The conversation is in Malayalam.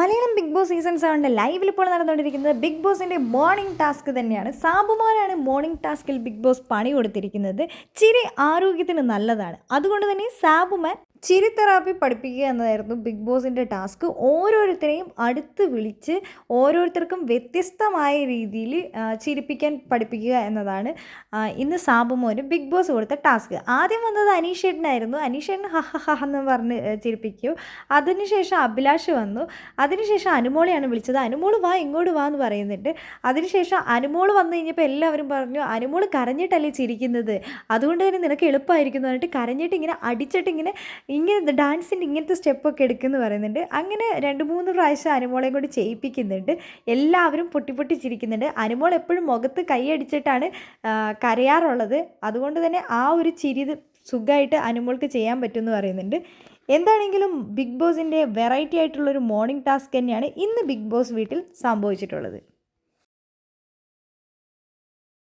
മലയാളം ബിഗ് ബോസ് സീസൺ സെവന്റെ ലൈവിൽ ഇപ്പോൾ നടന്നുകൊണ്ടിരിക്കുന്നത് ബിഗ് ബോസിന്റെ മോർണിംഗ് ടാസ്ക് തന്നെയാണ്. സാബുമാരാണ് മോർണിംഗ് ടാസ്കിൽ ബിഗ് ബോസ് പണി കൊടുത്തിരിക്കുന്നത്. ചിരി ആരോഗ്യത്തിന് നല്ലതാണ്. അതുകൊണ്ട് തന്നെ സാബുമാൻ ചിരി തെറാപ്പി പഠിപ്പിക്കുക എന്നതായിരുന്നു ബിഗ് ബോസിന്റെ ടാസ്ക്. ഓരോരുത്തരെയും അടുത്ത് വിളിച്ച് ഓരോരുത്തർക്കും വ്യത്യസ്തമായ രീതിയിൽ ചിരിപ്പിക്കാൻ പഠിപ്പിക്കുക എന്നതാണ് ഇന്ന് സാബുമോന് ബിഗ് ബോസ് കൊടുത്ത ടാസ്ക്. ആദ്യം വന്നത് അനീഷേട്ടനായിരുന്നു അനീഷേട്ടൻ ഹ ഹ എന്ന് പറഞ്ഞ് ചിരിപ്പിക്കൂ. അതിനുശേഷം അഭിലാഷ് വന്നു. അതിനുശേഷം അനുമോളെയാണ് വിളിച്ചത്. അനുമോൾ വാ ഇങ്ങോട്ട് വാ എന്ന് പറയുന്നുണ്ട്. അതിനുശേഷം അനുമോൾ വന്നു കഴിഞ്ഞപ്പോൾ എല്ലാവരും പറഞ്ഞു അനുമോൾ കരഞ്ഞിട്ടല്ലേ ചിരിക്കുന്നത്? അതുകൊണ്ട് തന്നെ നിനക്ക് എളുപ്പമായിരിക്കും എന്ന് പറഞ്ഞിട്ട് കരഞ്ഞിട്ട് ഇങ്ങനെ അടിച്ചിട്ട് ഇങ്ങനെ ഇങ്ങനെ ഡാൻസിന്റെ ഇങ്ങനത്തെ സ്റ്റെപ്പൊക്കെ എടുക്കുമെന്ന് പറയുന്നുണ്ട്. അങ്ങനെ രണ്ട് മൂന്ന് പ്രാവശ്യം അനുമോളെയും കൂടി ചെയ്യിപ്പിക്കുന്നുണ്ട്. എല്ലാവരും പൊട്ടി പൊട്ടി ചിരിക്കുന്നുണ്ട്. അനുമോൾ എപ്പോഴും മുഖത്ത് കൈയടിച്ചിട്ടാണ് കരയാറുള്ളത്. അതുകൊണ്ട് തന്നെ ആ ഒരു ചിരി സുഖമായിട്ട് അനുമോൾക്ക് ചെയ്യാൻ പറ്റുമെന്ന് പറയുന്നുണ്ട്. എന്താണെങ്കിലും ബിഗ് ബോസിന്റെ വെറൈറ്റി ആയിട്ടുള്ളൊരു മോർണിംഗ് ടാസ്ക് തന്നെയാണ് ഇന്ന് ബിഗ് ബോസ് വീട്ടിൽ സംഭവിച്ചിട്ടുള്ളത്.